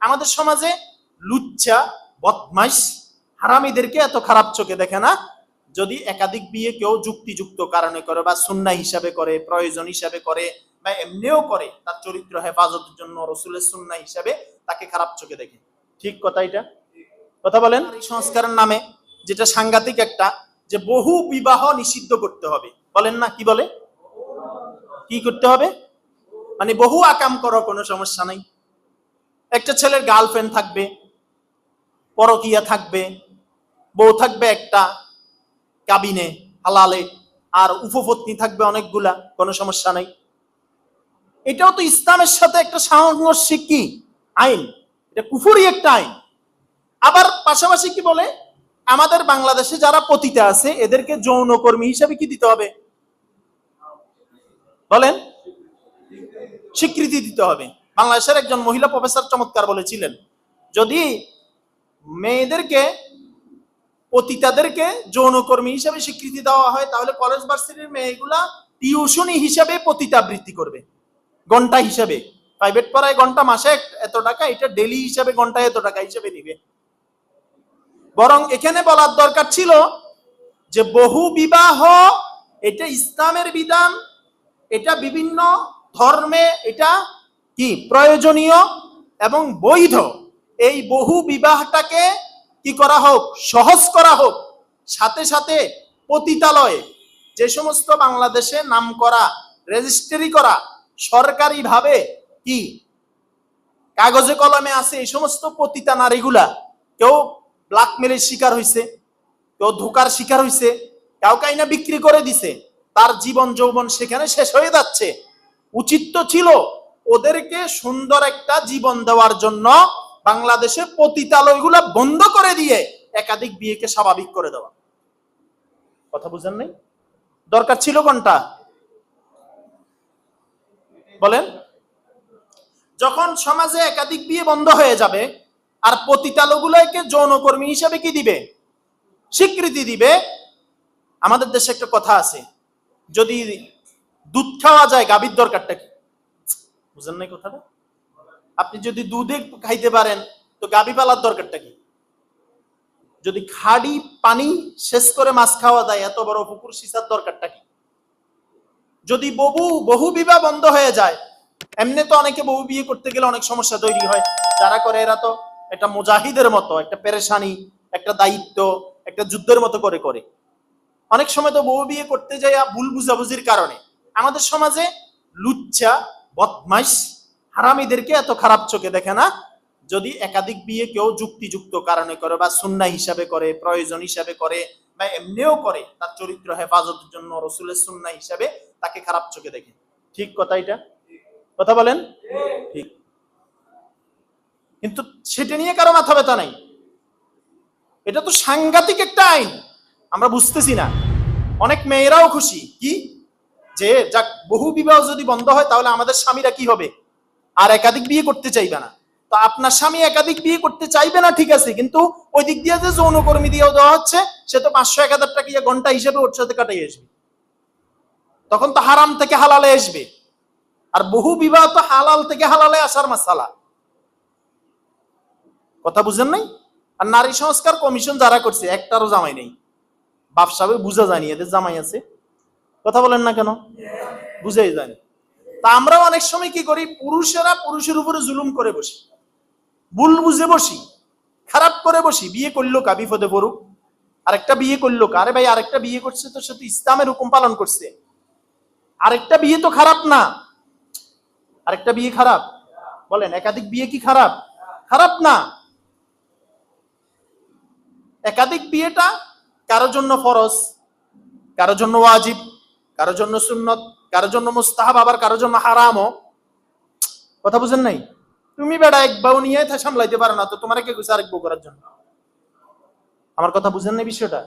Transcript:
আমাদের সমাজে লুচ্চা, বদমাইশ, হারামিদেরকে এত খারাপ চোখে দেখে না? যদি একাধিক বিয়ে কেউ যুক্তিযুক্ত কারণে করে বা সুন্না হিসাবে করে, প্রয়োজন হিসাবে করে বা এমনিও করে, তার চরিত্র হেফাজতের জন্য রসুলের সুন্না হিসাবে তাকে খারাপ চোখে দেখে। ঠিক কথা এটা? কথা বলেন? সংস্কারের নামে যেটা সাংঘাতিক একটা, যে বহু বিবাহ নিষিদ্ধ করতে হবে। বলেন না, কি বলে? কি করতে হবে? মানে বহু আকাম করো, কোনো সমস্যা নাই। একটা ছেলের গার্লফ্রেন্ড থাকবে, পরকিয়া থাকবে, বউ থাকবে একটা কাবিনে হালালে, আর উপপত্নী থাকবে অনেকগুলা, কোনো সমস্যা নাই। এটাও তো ইসলামের সাথে একটা সাংঘর্ষিক কি? আইন। এটা কুফুরি একটা আইন। আবার পাশাপাশি কি বলে? আমাদের বাংলাদেশে যারা পতিতা আছে, এদেরকে যৌনকর্মী হিসাবে কি দিতে হবে? বলেন? স্বীকৃতি দিতে হবে। বাংলাদেশের একজন মহিলা প্রফেসর চমৎকার বলেছিলেন, যদি মেয়েদেরকে, পতিতাদেরকে যৌনকর্মী হিসাবে স্বীকৃতি দেওয়া হয়, তাহলে কলেজ ভার্সিটির মেয়েগুলা টিউশনি হিসাবে পতিতাবৃত্তি করবে। ঘণ্টা হিসাবে। প্রাইভেট পড়ায় ঘণ্টা মাসে এত টাকা, এটা ডেলি হিসাবে ঘন্টায় এত টাকা হিসাবে নিবে। বরং এখানে বলার দরকার ছিল যে বহু বিবাহ, এটা ইসলামের বিধান, এটা বিভিন্ন ধর্মে, এটা কি প্রয়োজনীয় এবং বৈধ। এই বহু বিবাহটাকে কি করা হোক, সহজ করা হোক, সাথে সাথে পতিতালয়ে যে সমস্ত বাংলাদেশে নাম করা রেজিস্ট্রি করা, সরকারিভাবে কি কাগজে কলমে আছে এই সমস্ত পতিতা নারীগুলা, কেউ ব্ল্যাকমেলের শিকার হইছে, কেউ ধোকার শিকার হইছে, কেউ কাইনা বিক্রি করে দিছে, তার জীবন যৌবন সেখানে শেষ হয়ে যাচ্ছে। উচিত তো ছিল ওদেরকে সুন্দর একটা জীবন দেওয়ার জন্য বাংলাদেশে পতিতালয়গুলা বন্ধ করে দিয়ে একাধিক বিয়েকে স্বাভাবিক করে দেওয়া। কথা বুঝেন নাই? দরকার ছিল কোনটা? বলেন। যখন সমাজে একাধিক বিয়ে বন্ধ হয়ে যাবে, আর পতিতালয়গুলোকে যৌনকর্মী হিসাবে কি দিবে? স্বীকৃতি দিবে। আমাদের দেশে একটা কথা আছে, যদি দুধ খাওয়া যায় গাভীর দরকারটা কি? বুঝেন নাই কথাটা? আপনি যদি দুধে খাইতে পারেন, তো গাভী পালার দরকারটা কি? যদি খাড়ি পানি শেষ করে মাছ খাওয়া যায়, এত বড় পুকুর সিসার দরকারটা কি? যদি বহু বহু বিবাহ বন্ধ হয়ে যায়, এমনি তো অনেকে বহু বিয়ে করতে গেলে অনেক সমস্যা তৈরি হয়। যারা করে এরা তো একটা মুজাহিদের মতো, একটা পেরেশানি, একটা দায়িত্ব, একটা যুদ্ধের মতো করে করে। অনেক সময় তো বহু বিয়ে করতে যায় ভুল বুঝাবুঝির কারণে। আমাদের সমাজে লুচ্চা বদমাইশ হারামিদেরকে এত খারাপ চোখে দেখে না? যদি একাধিক বিয়ে কেউ যুক্তিযুক্ত কারণে করে বা সুন্না হিসাবে করে, প্রয়োজন হিসাবে করে বা এমনিও করে, তার চরিত্র হেফাজতের জন্য রসুলের সুন্না হিসাবে তাকে খারাপ চোখে দেখে। ঠিক কথা এটা? কথা বলেন? ঠিক। কিন্তু সেটা নিয়ে কারও মাথা ব্যথা নাই। এটা তো সাংঘাতিক একটা আইন। আমরা বুঝতেছি না। অনেক মেয়েরাও খুশি। কি? যে যাক, বহু বিবাহ যদি বন্ধ হয়, তাহলে আমাদের স্বামীরা কি হবে? আর একাধিক বিয়ে করতে চাইবে না। তো আপনার স্বামী একাধিক বিয়ে করতে চাইবে না, ঠিক আছে, কিন্তু ওই দিক দিয়ে যে যৌনকর্মী দিয়েও দেওয়া হচ্ছে, সে তো পাঁচশো এক হাজার টাকা ইয়ে ঘণ্টা হিসেবে ওর সাথে কাটাই আসবে। তখন তো হারাম থেকে হালালে আসবে। আর বহু বিবাহ তো হালাল থেকে হালালে আসার মাসালা। কথা বুঝেন নাই? আর নারী সংস্কার কমিশন যারা করছে, একটারও জামাই নেই। বাপ সাহেব বুঝা যায়নি এদের জামাই আছে। কথা বলেন না কেন? বুঝাই যায়নি। তা আমরাও অনেক সময় কি করি, পুরুষেরা পুরুষের উপরে জুলুম করে বসি। ভুল বুঝে বসি, খারাপ করে বসি, বিয়ে করল কা, বিপদে পড়ুক। আরেকটা বিয়ে করল আরে ভাই, আরেকটা বিয়ে করছে তো সে তো ইসলামের হুকুম পালন করছে। আরেকটা বিয়ে তো খারাপ না। আরেকটা বিয়ে খারাপ। বলেন, একাধিক বিয়ে কি খারাপ? খারাপ না। একাধিক বিয়েটা কারও জন্য ফরজ কারও জন্য ওয়াজিব কারও জন্য সুন্নত কারও জন্য মুস্তাহাব, আবার কারও জন্য হারামও। কথা বুঝেন নাই? তুমি বেড়া এক বাউ নিয়ে সামলাইতে পারো না, তো তোমার কে গুছে আরেক বউ করার জন্য? আমার কথা বুঝেন নাই বিষয়টা?